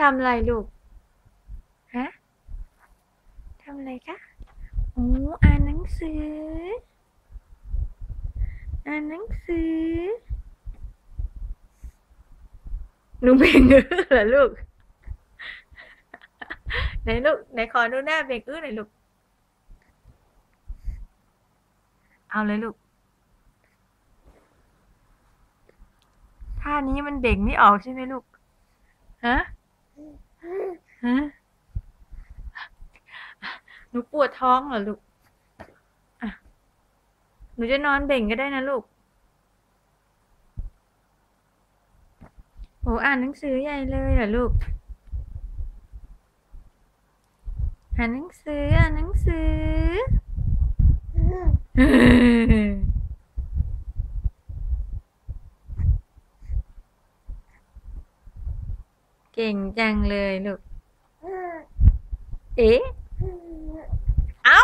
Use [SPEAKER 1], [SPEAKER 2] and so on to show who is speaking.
[SPEAKER 1] ทำอะไรลูก ฮะ ทำอะไรคะโอ้อ่านหนังสือ อ่านหนังสือหนูเบ่งอื้อเหรอลูก ไหนลูก ไหนขอดูหน้าเบ่งอื้อหน่อยลูก เอาเลยลูกท่านี้มันเบ่งไม่ออกใช่ไหมลูก ฮะ ฮะ หนูปวดท้องเหรอลูกหนูจะนอนเบ่งก็ได้นะลูกโหอ่านหนังสือใหญ่เลยเหรอลูก อ่านหนังสือ อ่านหนังสือ เก่งจังเลยลูก เอ๊ะ เอ้า